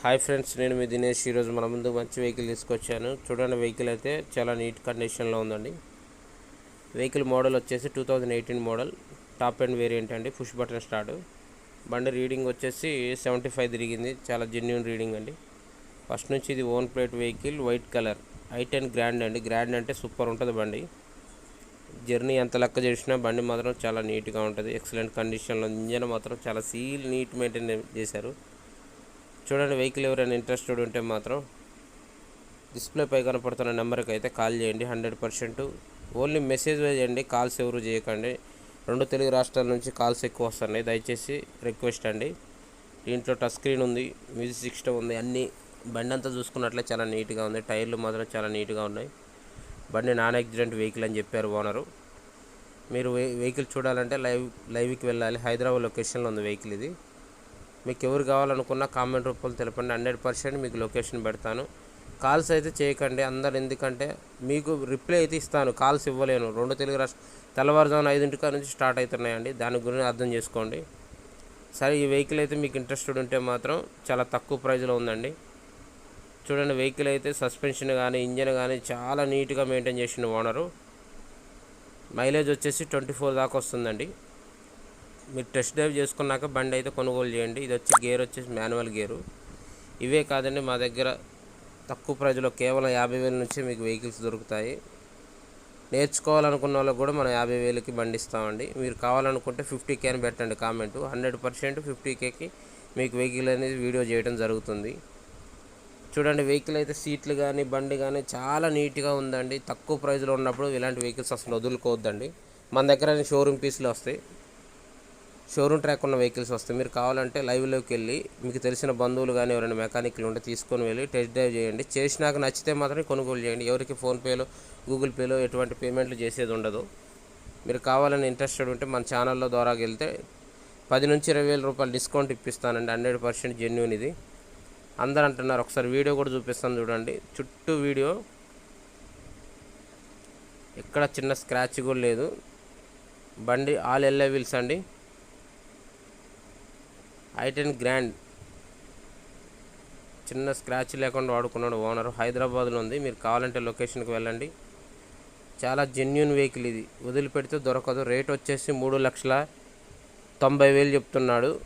Hi friends నేను మీ దినేష్. ఈరోజు మన ముందు మంచి వెహికల్ తీసుకొచ్చాను. చూడండి వెహికల్ అయితే చాలా నీట్ కండిషన్లో ఉందండి. వెహికల్ మోడల్ వచ్చేసి two thousand eighteen model top end variant అండి పుష్ బటన్ స్టార్ట్ బండి రీడింగ్ వచ్చేసి సెవెంటీ ఫైవ్ తిరిగింది. చాలా జెన్యున్ రీడింగ్ అండి. ఫస్ట్ నుంచి ఇది own plate vehicle white colour I ten grand అండి. గ్రాండ్ అంటే సూపర్ ఉంటుంది బండి. జర్నీ ఎంత లెక్క చేసినా బండి మాత్రం చాలా నీట్గా ఉంటుంది. ఎక్సలెంట్ కండిషన్లో ఇంజన్ మాత్రం చాలా సీల్ నీట్ మెయింటైన్ చేశారు. చూడండి వెహికల్ ఎవరైనా ఇంట్రెస్టెడ్ ఉంటే మాత్రం డిస్ప్లే పై కనపడుతున్న నెంబర్కి అయితే కాల్ చేయండి హండ్రెడ్ పర్సెంట్ ఓన్లీ మెసేజ్ చేయండి కాల్స్ ఎవరు చేయకండి. రెండు తెలుగు రాష్ట్రాల నుంచి కాల్స్ ఎక్కువ వస్తున్నాయి. దయచేసి రిక్వెస్ట్ అండి. దీంట్లో టచ్ స్క్రీన్ ఉంది మ్యూజిక్ సిస్టమ్ ఉంది అన్నీ బండి అంతా చూసుకున్నట్లే చాలా నీట్గా ఉంది. టైర్లు మాత్రం చాలా నీట్గా ఉన్నాయి. బండి నాన్ యాక్సిడెంట్ వెహికల్ అని చెప్పారు ఓనరు మీరు వెహికల్ చూడాలంటే లైవ్ లైవ్కి వెళ్ళాలి. హైదరాబాద్ లొకేషన్లో ఉంది వెహికల్ ఇది. మీకు ఎవరు కావాలనుకున్నా కామెంట్ రూపంలో తెలపండి. హండ్రెడ్ పర్సెంట్ మీకు లొకేషన్ పెడతాను. కాల్స్ అయితే చేయకండి. అందరు ఎందుకంటే మీకు రిప్లై అయితే ఇస్తాను. కాల్స్ ఇవ్వలేను. రెండు తెలుగు రాష్ట్ర తెల్లవారుజామున ఐదింటికా నుంచి స్టార్ట్ అవుతున్నాయండి. దాని గురించి అర్థం చేసుకోండి. సరే ఈ వెహికల్ అయితే మీకు ఇంట్రెస్టెడ్ ఉంటే మాత్రం చాలా తక్కువ ప్రైజ్లో ఉందండి. చూడండి వెహికల్ అయితే సస్పెన్షన్ కానీ ఇంజన్ కానీ చాలా నీట్గా మెయింటైన్ చేసిన ఓనరు. మైలేజ్ వచ్చేసి ట్వంటీ ఫోర్ దాకా వస్తుందండి. మీరు టెస్ట్ డ్రైవ్ చేసుకున్నాక బండి అయితే కొనుగోలు చేయండి. ఇది వచ్చి గేర్ వచ్చేసి మాన్యువల్ గేరు. ఇవే కాదండి మా దగ్గర తక్కువ ప్రైజ్లో కేవలం యాభై వేల నుంచే మీకు వెహికల్స్ దొరుకుతాయి. నేర్చుకోవాలనుకున్న వాళ్ళకి కూడా మనం యాభై వేలకి బండి ఇస్తామండి. మీరు కావాలనుకుంటే ఫిఫ్టీ కే అని పెట్టండి కామెంట్. హండ్రెడ్ పర్సెంట్ ఫిఫ్టీ కేకి మీకు వెహికల్ అనేది వీడియో చేయడం జరుగుతుంది. చూడండి వెహికల్ అయితే సీట్లు కానీ బండి కానీ చాలా నీట్గా ఉందండి. తక్కువ ప్రైస్లో ఉన్నప్పుడు ఇలాంటి వెహికల్స్ అసలు వదులుకోవద్దండి. మన దగ్గర షోరూమ్ పీస్లు వస్తాయి. షోరూమ్ ట్రాక్ ఉన్న వెహికల్స్ వస్తాయి. మీరు కావాలంటే లైవ్లోకి వెళ్ళి మీకు తెలిసిన బంధువులు కానీ ఎవరైనా మెకానిక్లు ఉంటే తీసుకొని వెళ్ళి టెస్ట్ డ్రైవ్ చేయండి. చేసినాక నచ్చితే మాత్రమే కొనుగోలు చేయండి. ఎవరికి ఫోన్పేలో గూగుల్ పేలో ఎటువంటి పేమెంట్లు చేసేది ఉండదు. మీరు కావాలని ఇంట్రెస్టెడ్ ఉంటే మన ఛానల్లో ద్వారా వెళ్తే పది నుంచి ఇరవై వేల రూపాయలు డిస్కౌంట్ ఇప్పిస్తానండి. హండ్రెడ్ పర్సెంట్ జెన్యున్ ఇది. అందరు అంటున్నారు ఒకసారి వీడియో కూడా చూపిస్తాను చూడండి. చుట్టూ వీడియో. ఎక్కడ చిన్న స్క్రాచ్ కూడా లేదు. బండి ఆల్ ఎల్ఏ వీల్స్ అండి. I ten grand. చిన్న స్క్రాచ్ లేకుండా వాడుకున్నాడు ఓనర్. హైదరాబాద్లో ఉంది. మీరు కావాలంటే లొకేషన్కి వెళ్ళండి. చాలా జెన్యున్ వెహికల్ ఇది. వదిలిపెడితే దొరకదు. రేట్ వచ్చేసి మూడు లక్షల తొంభై వేలు చెప్తున్నాడు.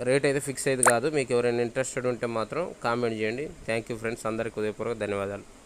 రేట్ అయితే ఫిక్స్ అయ్యేది కాదు. మీకు ఎవరైనా ఇంట్రెస్టెడ్ ఉంటే మాత్రం కామెంట్ చేయండి. Thank you friends. అందరికీ ఉదయపూర్వక ధన్యవాదాలు.